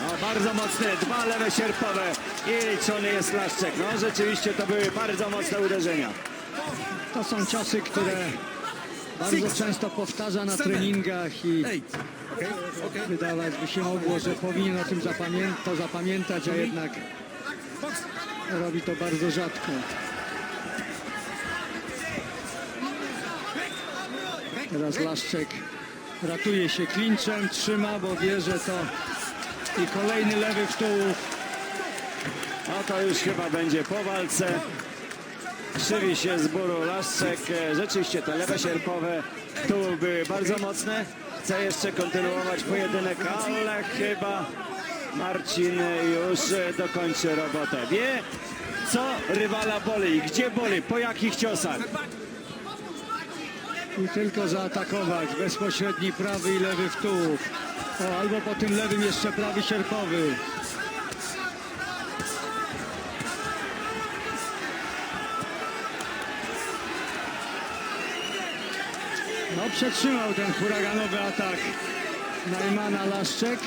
No, bardzo mocne, dwa lewe sierpowe i liczony jest Laszczek. No rzeczywiście to były bardzo mocne uderzenia. To są ciosy, które bardzo często powtarza na treningach i wydawać by się mogło, że powinien o tym zapamię to zapamiętać, a jednak robi to bardzo rzadko. Teraz Laszczek ratuje się klinczem, trzyma, bo wie, że to i kolejny lewy w tułów. No to już chyba będzie po walce. Krzywi się z bóru Laszczek. E, Rzeczywiście te lewe sierpowe tu były bardzo mocne. Chce jeszcze kontynuować pojedynek, ale chyba Marcin już e, dokończy robotę. Wie, co rywala boli, gdzie boli, po jakich ciosach. I tylko zaatakować. Bezpośredni prawy i lewy w tułów. O, albo po tym lewym jeszcze prawy sierpowy. No przetrzymał ten huraganowy atak Najmana Laszczek.